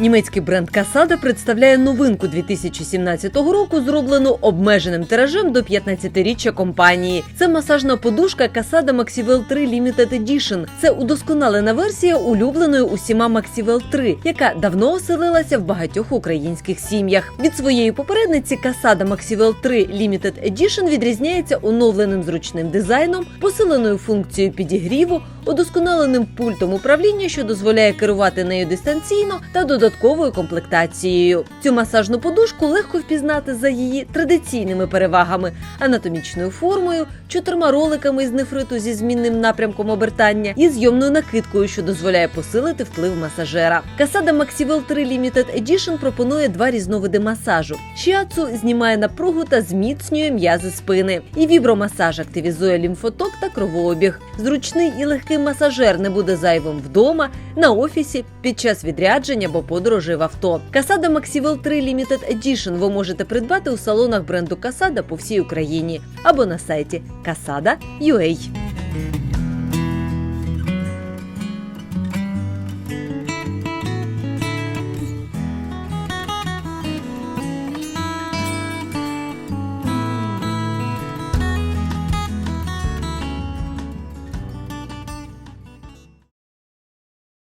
Німецький бренд Касада представляє новинку 2017 року, зроблену обмеженим тиражем до 15-річчя компанії. Це масажна подушка Касада Maxivel 3 Limited Edition. Це удосконалена версія улюбленої усіма Maxivel 3, яка давно оселилася в багатьох українських сім'ях. Від своєї попередниці Касада Maxivel 3 Limited Edition відрізняється оновленим зручним дизайном, посиленою функцією підігріву, удосконаленим пультом управління, що дозволяє керувати нею дистанційно та додатковою комплектацією. Цю масажну подушку легко впізнати за її традиційними перевагами, анатомічною формою, чотирма роликами з нефриту зі змінним напрямком обертання і зйомною накидкою, що дозволяє посилити вплив масажера. Касада Maxivel 3 Limited Edition пропонує два різновиди масажу. Шіацу знімає напругу та зміцнює м'язи спини. І вібромасаж активізує лімфоток та кровообіг. Зручний і легкий масажер не буде зайвим вдома, на офісі, під час відрядження або подорожей в авто. Касада Максівел 3 Limited Edition ви можете придбати у салонах бренду Касада по всій Україні або на сайті Kasada.ua.